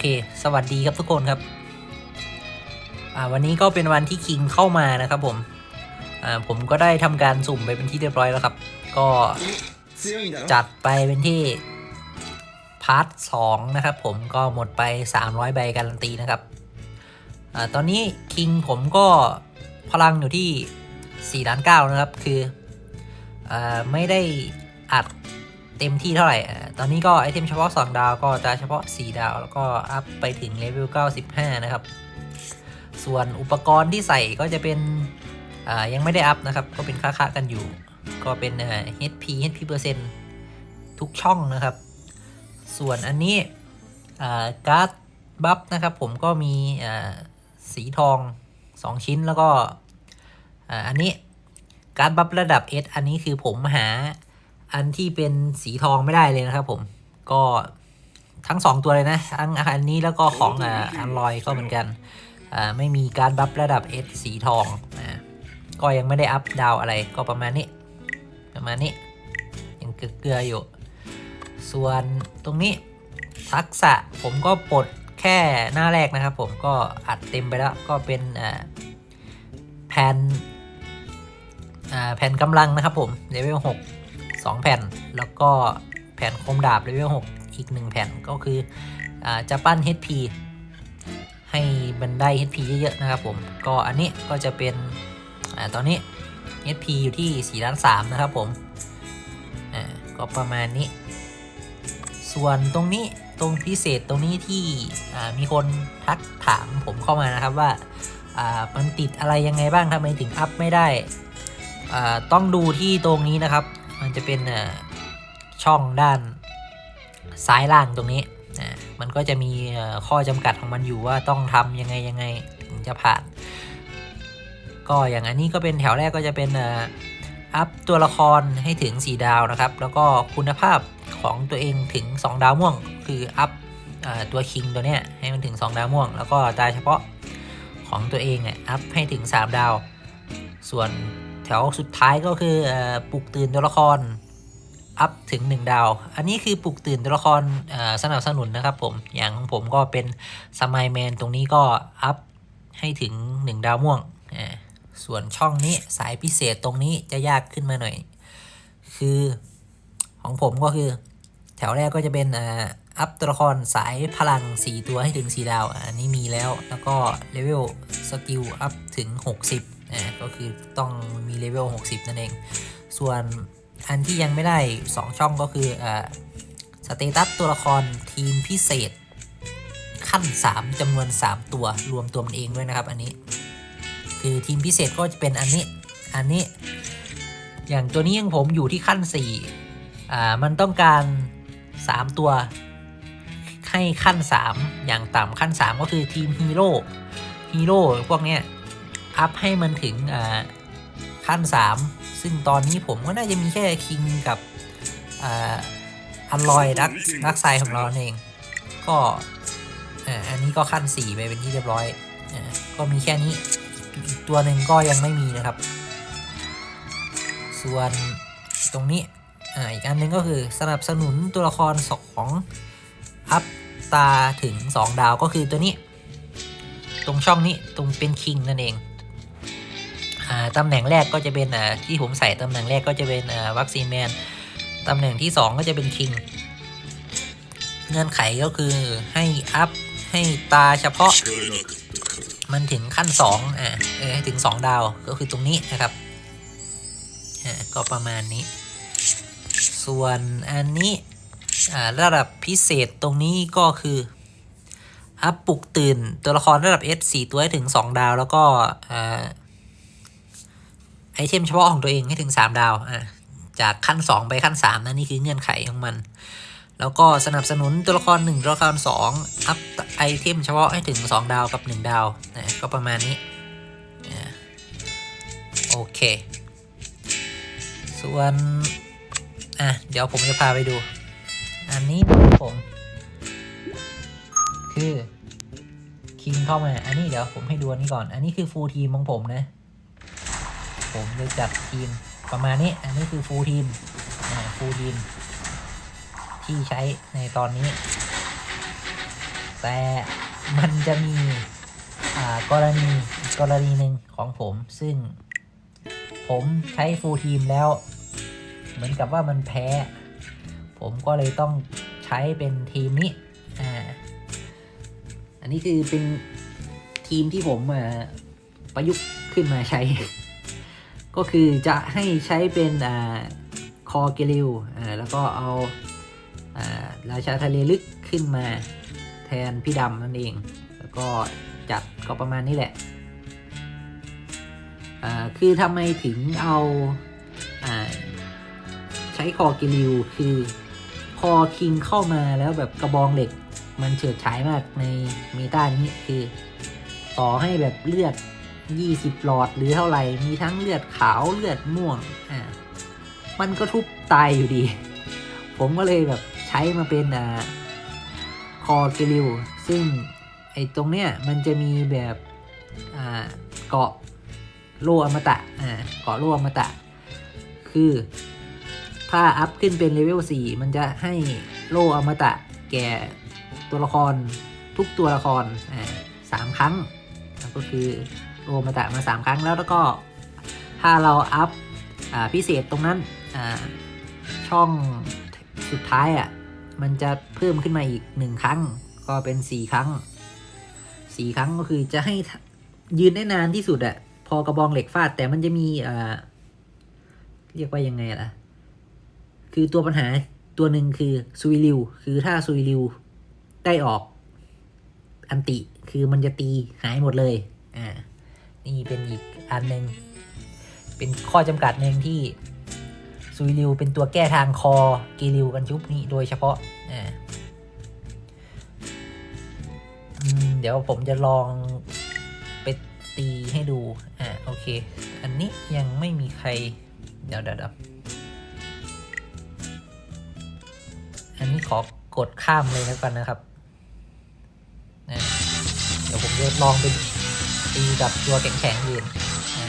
เค สวัสดีครับทุกคนครับ วันนี้ก็เป็นวันที่คิงเข้ามานะครับผมผมก็ได้ทำการสุ่มไปเป็นที่เรียบร้อยแล้วครับ ก็จัดไปเป็นที่พาร์ทสองนะครับผมก็หมดไป 300 ใบการันตีนะครับอตอนนี้คิงผมก็พลังอยู่ที่4ล้านเก้านะครับ คืออไม่ได้อัด เต็มที่เท่าไหร่ ตอนนี้ก็ไอเทมเฉพาะ 2 ดาวก็จะเฉพาะ 4 ดาว แล้วก็อัพไปถึงเลเวล 95 นะครับ ส่วนอุปกรณ์ที่ใส่ก็จะเป็นยังไม่ได้อัพนะครับ ก็เป็นค่าๆกันอยู่ ก็เป็น HP HP เปอร์เซ็นต์ทุกช่องนะครับ ส่วนอันนี้การ์ดบัฟนะครับผมก็มีสีทอง 2 ชิ้นแล้วก็อ,อันนี้การ์ดบัฟระดับ S อันนี้คือผมหา อันที่เป็นสีทองไม่ได้เลยนะครับผมก็ทั้ง 2 ตัวเลยนะทั้งอันนี้แล้วก็ของอ,อันลอยก็เหมือนกันอ่าไม่มีการบัฟระดับ S สีทองอ่าก็ยังไม่ได้อัพดาวอะไรก็ประมาณนี้ ประมาณนี้ยังเกลืออยู่ ส่วนตรงนี้ทักษะผมก็ปลดแค่หน้าแรกนะครับ ผมก็อัดเต็มไปแล้วก็เป็นแผ่นแผ่นกำลังนะครับผมเลเวล6 2 แผ่น แล้วก็แผ่นคมดาบเลเวล6อีก 1 แผ่นก็คืออจะปั้น HP ให้มันได้ HP เยอะๆนะครับผมก็อันนี้ก็จะเป็นอตอนนี้ HP อยู่ที่4ล้าน3นะครับผมก็ประมาณนี้ ส่วนตรงนี้ตรงพิเศษตรงนี้ที่มีคนทักถามผมเข้ามานะครับว่ามันติดอะไรยังไงบ้างทำไมถึงอัพไม่ได้ต้องดูที่ตรงนี้นะครับ มันจะเป็นอ่าช่องด้านซ้ายล่างตรงนี้มันก็จะมีข้อจำกัดของมันอยู่ว่าต้องทำยังไงยังไงถึงจะผ่าน ก็อย่างอันนี้ก็เป็นแถวแรกก็จะเป็นอ่าอัพตัวละครให้ถึง 4 ดาวนะครับ แล้วก็คุณภาพของตัวเองถึง 2 ดาวม่วง คืออัพอ่าตัวคิงตัวเนี้ยให้มันถึง 2 ดาวม่วง แล้วก็ดาเฉพาะของตัวเองเนี่ยอัพให้ถึง 3 ดาว ส่วน ถวสุดท้ายก็คืออปลุกตื่นตัวละครอัพถึง 1 ดาว อันนี้คือปลุกตื่นตัวละครสนับสนุนนะครับผม อย่างของผมก็เป็นสมายแมนตรงนี้ก็อัพให้ถึง 1 ดาวม่วง ส่วนช่องนี้สายพิเศษตรงนี้จะยากขึ้นมาหน่อย คือของผมก็คือ แถวแรกก็จะเป็นอัพตัวละครสายพลัง 4 ตัวให้ถึง 4 ดาว อันนี้มีแล้ว แล้วก็เลเวลสกิลอัพถึง 60 อ่าก็คือต้องมีเลเวล60 นั่นเอง ส่วนอันที่ยังไม่ได้ 2 ช่องก็คืออ่าสเตตัสตัวละครทีมพิเศษ ขั้น 3จำนวน 3 ตัวรวมตัวมันเองด้วยนะครับ อันนี้ คือทีมพิเศษก็จะเป็นอันนี้ อันนี้ อย่างตัวนี้ยังผมอยู่ที่ขั้น4อ่ามันต้องการ 3 ตัวให้ขั้น 3 อย่างต่ำขั้น 3 ก็คือทีมฮีโร่ฮีโร่พวกเนี้ย อัพให้มันถึงขั้น 3 ซึ่งตอนนี้ผมก็น่าจะมีแค่คิงกับอันลอยดักดักไซของเราเอง ก็อันนี้ก็ขั้น 4 ไปเป็นที่เรียบร้อยอก็มีแค่นี้อีกตัวหนึ่งก็ยังไม่มีนะครับ ส่วนตรงนี้อ,อีกอันหนึงก็คือสนับสนุนตัวละครสองอัพตาถึง 2 ดาวก็คือตัวนี้ ตรงช่องนี้ตรงเป็นคิงนั่นเอง ตำแหน่งแรกก็จะเป็นที่ผมใส่ตำแหน่งแรกก็จะเป็นวัคซีนแมนตำแหน่งที่ 2 ก็จะเป็นคิงเงื่อนไขก็คือให้อัพให้ตาเฉพาะ มันถึงขั้น2อ่าเออถึง 2 ดาวก็คือตรงนี้นะครับก็ประมาณนี้ ส่วนอันนี้ระดับพิเศษตรงนี้ก็คืออัพปลุกตื่นตัวละครระดับ S 4 ตัวให้ถึง 2 ดาว แล้วก็ ไอเทมเฉพาะของตัวเองให้ถึง 3 ดาวอ่าจากขั้น 2 ไปขั้น3นั่นนี่คือเงื่อนไขของมัน แล้วก็สนับสนุนตัวละคร1ตัวละคร2อัพไอเทมเฉพาะให้ถึง 2 ดาวกับ 1 ดาวนะก็ประมาณนี้โอเค ส่วนอะเดี๋ยวผมจะพาไปดู อันนี้ผม คือคิงเข้ามา อันนี้เดี๋ยวผมให้ดูอันนี้ก่อน อันนี้คือฟูลทีมของผมนะ ผมจะจัดทีมประมาณนี้ อันนี้คือฟูลทีมฟูลทีม ที่ใช้ในตอนนี้ แต่มันจะมีกรณีกรณีหนึ่งของผมซึ่งผมใช้ฟูลทีมแล้ว เหมือนกับว่ามันแพ้ ผมก็เลยต้องใช้เป็นทีมนี้อ่าอันนี้คือเป็นทีมที่ผมประยุกต์ขึ้นมาใช้ ก็คือจะให้ใช้เป็นอคอเกลิวแล้วก็เอาอราชาทะเลลึกขึ้นมาแทนพี่ดำนั่นเอง แล้วก็จัดก็ประมาณนี้แหละ คือทำไมถึงเอาอาใช้คอเกลิวคือพอคิงเข้ามาแล้วแบบกระบองเหล็กมันเฉิดฉายมากในเมตานี้คือ ต่อให้แบบเลือด 20 หลอดหรือเท่าไหร่ มีทั้งเลือดขาวเลือดม่วงอ่ามันก็ทุบตายอยู่ดี ผมก็เลยแบบใช้มาเป็นอ่าคอเกลิว ซึ่งไอ้ตรงเนี้ยมันจะมีแบบอ่าเกาะโลอมตะอ่าเกาะโลอมตะ คือถ้าอัพขึ้นเป็นเลเวล4มันจะให้โลอมตะแก่ตัวละครทุกตัวละครอ่าสามครั้งก็คือ โลมาตะมา 3 ครั้งแล้วแล้วก็ถ้าเราอัพอพิเศษตรงนั้นช่องสุดท้ายอะ่ะมันจะเพิ่มขึ้นมาอีก 1 ครั้ง ก็เป็น 4 ครั้ง 4 ครั้งก็คือจะให้ยืนได้นานที่สุดอะ่ะพอกระบองเหล็กฟาดแต่มันจะมีเรียกว่ายังไงล่ะ คือตัวปัญหาตัวหนึ่งคือซุยริว คือถ้าซุยริวได้ออก อันติ คือมันจะตีหายหมดเลย อ่า นี่เป็นอีกอันหนึ่งเป็นข้อจำกัดหนึ่งที่ซุยริวเป็นตัวแก้ทางคอกีริวกันชุบนี้โดยเฉพาะอ่าเดี๋ยวผมจะลองไปตีให้ดู อ่าโอเค อันนี้ยังไม่มีใคร เดี๋ยวเดี๋ยวอันนี้ขอกดข้ามเลยแล้วกันนะครับ เดี๋ยวผมจะลองไป ตีกับตัวแข็งๆยืนอ่า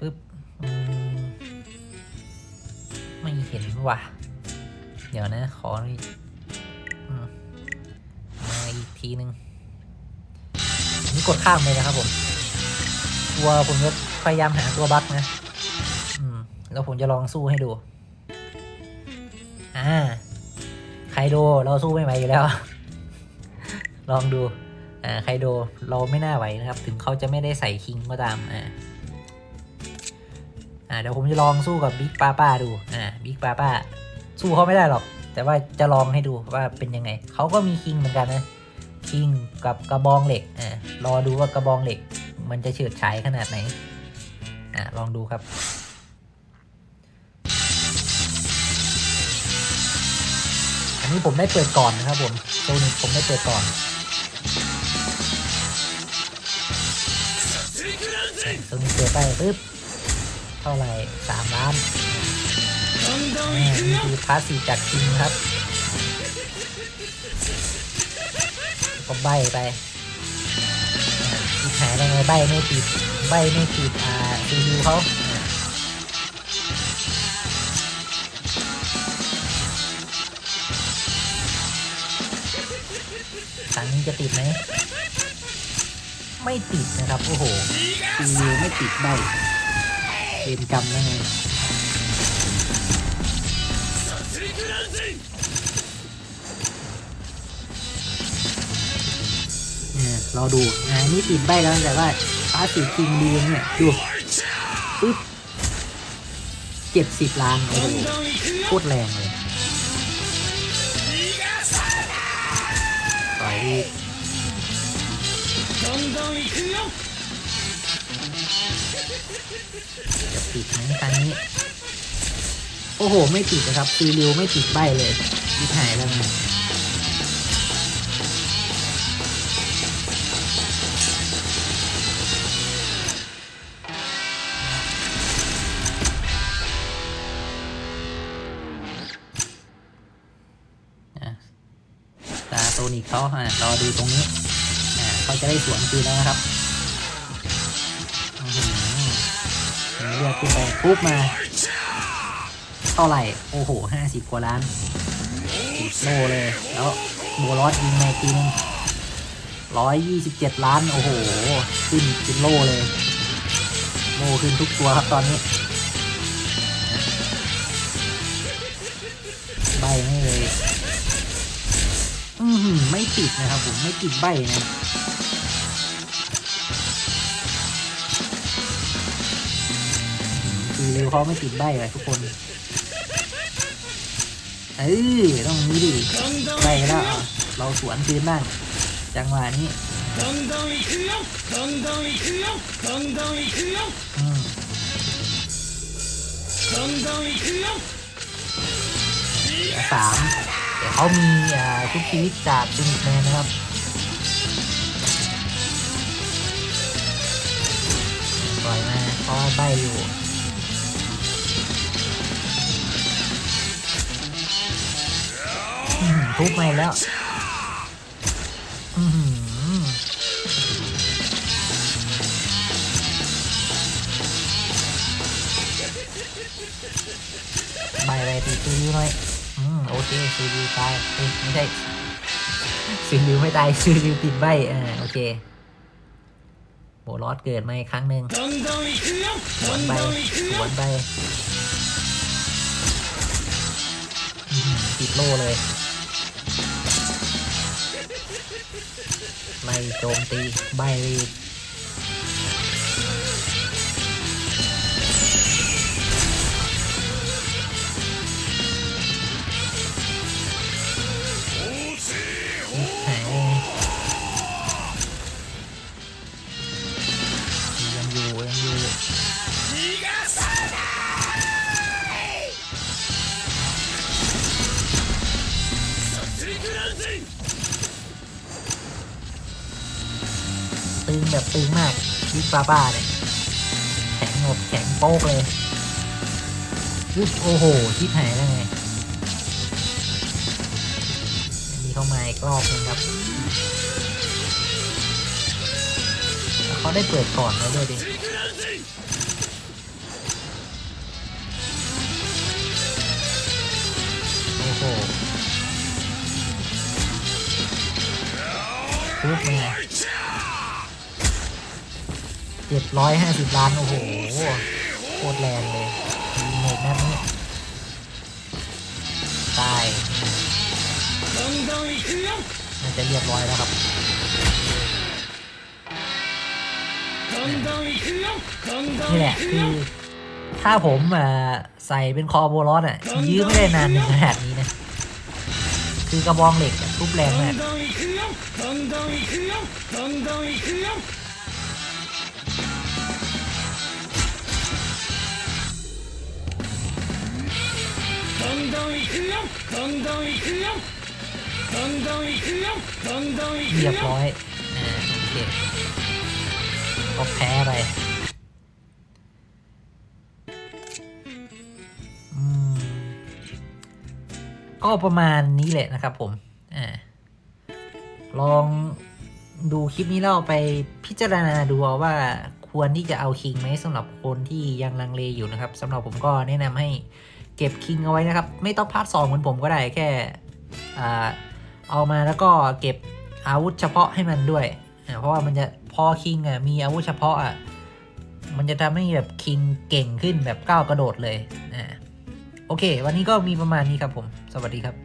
ปึ๊บมไม่เห็นว่ะ เดี๋ยวนะ ขออมมาอีกทีนึง นี่กดข้ามเลยนะครับผม ตัวผมจะพยายามหาตัวบั๊กนะแล้วผมจะลองสู้ให้ดู อ่า ไคโด เราสู้ไม่ไหวอยู่แล้ว ลองดูอ่าไคโดเราไม่น่าไหวนะครับ ถึงเขาจะไม่ได้ใส่คิงก็ตามอ่าอ่าเดี๋ยวผมจะลองสู้กับบิ๊กป้าป้าดูอ่าบิ๊กป้าป้าสู้เขาไม่ได้หรอก แต่ว่าจะลองให้ดูว่าเป็นยังไงเขาก็มีคิงเหมือนกันนะคิงกับกระบองเหล็กอ่ารอดูว่ากระบองเหล็ก มันจะเฉิดฉายขนาดไหนอ่าลองดูครับอันนี้ผมได้เปิดก่อนนะครับผมโซนิกผมได้เปิดก่อน โซนิกเปิดไปปึ๊บเท่าไหร่สามล้านอ่านี่คือพาสซีฟจากจริงครับก็ใบไปอ่าที่หายได้ไงใบไม่ติดใบไม่ติดอ่าซีนิวเขาอ่าครั้งนี้จะติดไหม ไม่ติดนะครับ โอ้โหซีวิวไม่ติดใบเวรกรรมแล้วไงเนี่ยรอดูอ่านี่ติดใบแล้วแต่ว่าฟ้าสีคิงดีเนี่ยดูปึ๊บเจ็ดสิบล้านโอ้โหโคตรแรงเลยต่อย อีกจะติดไหมครั้งนี้ โอ้โห ไม่ติดนะครับซีริวไม่ติดใบเลยมิหายแล้วไงอะตาโซนิกเขาอะรอดูตรงนี้ เขาจะได้สวนคืนแล้วนะครับเลือกขึ้นไปทุบมา เท่าไหร่ โอ้โหห้าสิบกว่าล้านติโลเลย แล้วโบลอสยิงในทีนึงร้อยยี่สิบเจ็ดล้าน โอ้โห ขึ้นเป็นโลเลย โล่ขึ้นทุกตัวครับตอนนี้ ใบให้เลย อือหือไม่ติดนะครับผม ไม่ติดใบนะ ริวเขาไม่ติดใบเลยทุกคน เอ้ต้องนี้ดิใบแล้วอะเราสวนคืนบ้างจังหวะนี้อืมสามแต่เขามีทุกชีวิตจากจินแมนนะครับปล่อยมาเขาใบอยู่ ทุบมาแล้วไปเลยรตีซีริวหยมโอเคซีริตายไม่ใช่ซีริไม่ตายซีริติดใบอ่าโอเคโบลอดเกิดมาอีกครั้งหนึ่งสวนไปสวนไปติดโล่เลย ไม่โจมตี ใบรี ตึงมากชีสบาบ้าเลยแข็งหมดแข็งโป๊กเลยยึดโอ้โหชีสหายแล้วไงมีเข้ามาอีกรอบนึงครับเขาได้เปิดก่อนแล้วด้วยดิโอ้โหลุกมา จ็ดร้อยห้าสิบล้าน โอ้โห โคตรแรงเลยดีเมจแบบนี้ตายน่าจะเรียบร้อยแล้วครับนี่แหละคือถ้าผมใส่เป็นคอโบลอสอะ ยื้ไม่ได้นานถึงขนาดนี้นะ คือกระบองเหล็กทุบแรงมาก んどんいくよどんどんいくよどんどんいくよどんどんいくよどんどんいくよどんどんいくよどんどんいく เรีย よ บร้อยอ่าโอเคก็แพ้ไปอืมก็ประมาณนี้แหละนะครับผมอ่าลองดูคลิปนี้แล้วเอาไปพิจารณาดูเอาว่าควรที่จะเอาคิงไหมสำหรับคนที่ยังลังเลอยู่นะครับสำหรับผมก็แนะนำให้ เก็บคิงเอาไว้นะครับ ไม่ต้องพาร์ทสองเหมือนผมก็ได้แค่อ่าเอามาแล้วก็เก็บอาวุธเฉพาะให้มันด้วยอ่าเพราะว่ามันจะพอคิงอะมีอาวุธเฉพาะอะมันจะทำให้แบบคิงเก่งขึ้นแบบก้าวกระโดดเลยอ่าโอเค วันนี้ก็มีประมาณนี้ครับผม สวัสดีครับ